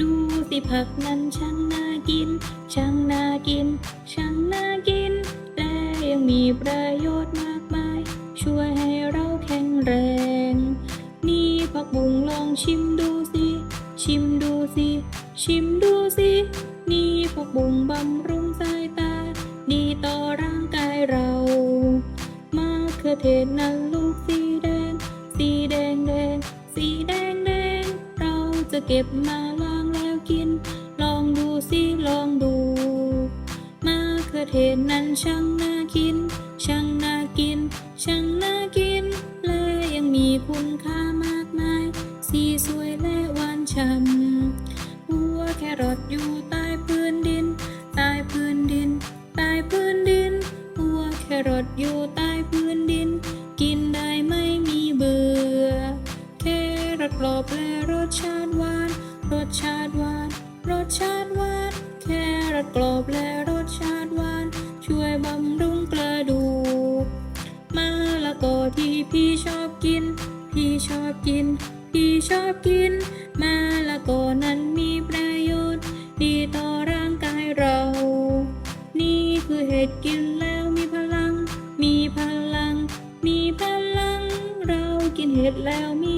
ดูสิผักนั้นช่างน่ากิน ช่างน่ากิน ช่างน่ากิน และยังมีประโยชน์มากมาย ช่วยให้เราแข็งแรง นี่ผักบุ้งลองชิมดูสิ ชิมดูสิ ชิมดูสิ นี่ผักบุ้งบำรุงสายตา ดีต่อร่างกายเรามะเขือเทศนั้นลูกสีแดง สีแดงแดง สีแดงแดง เราจะเก็บมา กิน ลองดูสิลองดูมะเขือเทศนั้นช่างน่ากิน ช่างน่ากิน ช่างน่ากิน และยังมีคุณค่ามากมาย สีสวยและหวานฉ่ำหัวแครอทอยู่ใต้พื้นดิน ใต้พื้นดิน ใต้พื้นดิน หัวแครอทอยู่ใต้พื้นดิน กินได้ไม่มีเบื่อ แครอทกรอบและรสชาติหวาน รสชาติหวาน รสชาติหวาน แครอทกรอบและรสชาติหวาน ช่วยบำรุงกระดูกมะละกอที่พี่ชอบกิน พี่ชอบกิน พี่ชอบกินมะละกอนั้นมีประโยชน์ ดีต่อร่างกายเรา นี่คือเห็ดกินแล้วมีพลัง มีพลัง มีพลัง เรากินเห็ดแล้วมี